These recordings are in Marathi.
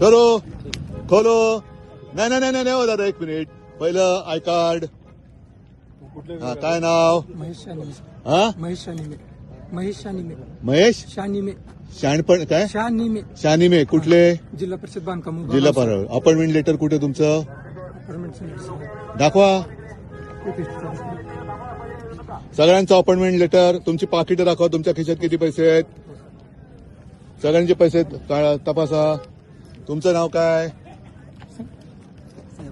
करो खोलो. नाही नाही नाही नाही हो दादा एक मिनिट. पहिलं आय कार्ड. हा काय नाव? महेश शानिमे हा? महेश शानिमे महेश शानिमे महेश? शानिमे. शाणपण काय? शानिमे. शानिमे कुठले? जिल्हा परिषद बांधकाम जिल्हा पार अपॉइंटमेंट लेटर कुठे तुमचं? दाखवा. सगळ्यांचं अपॉइंटमेंट लेटर. तुमची पाकिटं दाखवा. तुमच्या खिशात किती पैसे आहेत? सगळ्यांचे पैसे आहेत. का- तपासा. तुमचं नाव काय?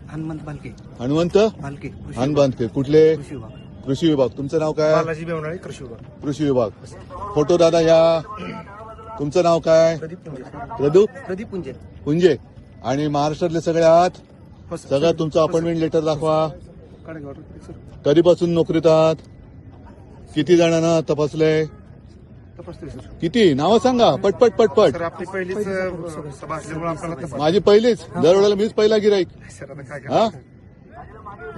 हनुमंत बालके हनुमंत? बालके हनुमंत कुठले? कृषी विभाग. कृषी विभाग. तुमचं नाव काय? बालाजी बेवणाळे कृषी विभाग. कृषी विभाग. फोटो दादा या. तुमचं नाव काय? प्रदीप पुंजे. प्रदूप? प्रदीप पुंजे. पुंजे. आणि महाराष्ट्रातले सगळे आहात? सगळं तुमचं अपॉइंटमेंट लेटर दाखवा. कधीपासून नोकरीत आहात? किती जणांना तपासलंय? तपासतोय सर किती? नावं सांगा. पटपट पटपट सर आपली पहिलीच अ, सभा असल्यामुळे आपल्याला तपास माझी पहिलीच. दरवेळेला मीच पहिला गिराईक. सर आता काय हा?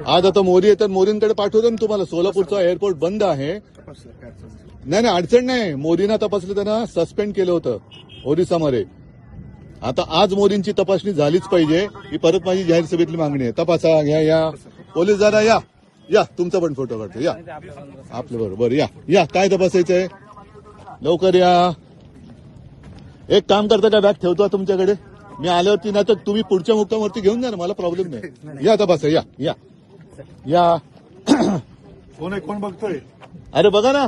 आज आता मोदी येतात मोदींकडे पाठवतो ना तुम्हाला. सोलापूरचा एअरपोर्ट बंद आहे. तपास सर काय अडचण नाही. नाही नाही अडचण नाही. मोदींना तपासलं त्यांना सस्पेंड केलं होतं. ओरिसामध्ये आता आज मोदींची तपासणी झालीच पाहिजे. ही परत माझी जाहीर सभेतली मागणी आहे. तपासा घ्या या. पोलीस दादा या. या. तुमचा पण फोटो काढतो. या. आपल्या बरोबर. या. या. काय तपासायचंय? लवकर या. एक काम करता का बॅग ठेवतो तुमच्याकडे. मी आल्यावरती ना तर तुम्ही पुढच्या मुक्कामवरती घेऊन जा ना मला प्रॉब्लेम नाही. या तपासा या या. या. कोण आहे कोण बघतोय? अरे बघा ना.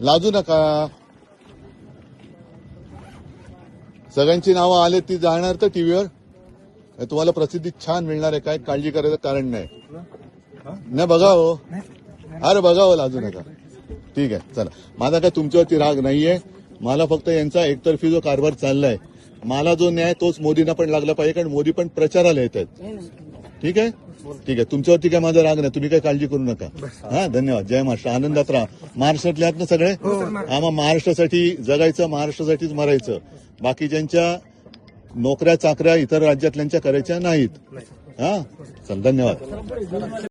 लाजू नका. सगळ्यांची नावं आले ती जाणार तर टीव्हीवर. तुम्हाला प्रसिद्धी छान मिळणार आहे काय काळजी करायचं कारण नाही. नाही बघा हो. अरे बघा हो लाजू नका. ठीक आहे चला. माझा काय तुमच्यावरती राग नाहीये. मला फक्त यांचा एकतर्फी जो कारभार चाललाय मला जो न्याय तोच मोदींना पण लागला पाहिजे कारण मोदी पण प्रचाराला येत आहेत ठीक आहे? ठीक आहे. तुमच्यावरती काय माझा राग नाही. तुम्ही काय काळजी करू नका. हा धन्यवाद. जय महाराष्ट्र. आनंदात राहा. महाराष्ट्रातले आहात ना सगळे? आम्हा महाराष्ट्रासाठी जगायचं महाराष्ट्रासाठीच मरायचं. बाकीच्यांच्या नोकऱ्या चाकऱ्या इतर राज्यातल्यांच्या करायच्या नाहीत. हा? चल धन्यवाद.